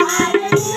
आज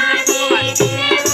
啊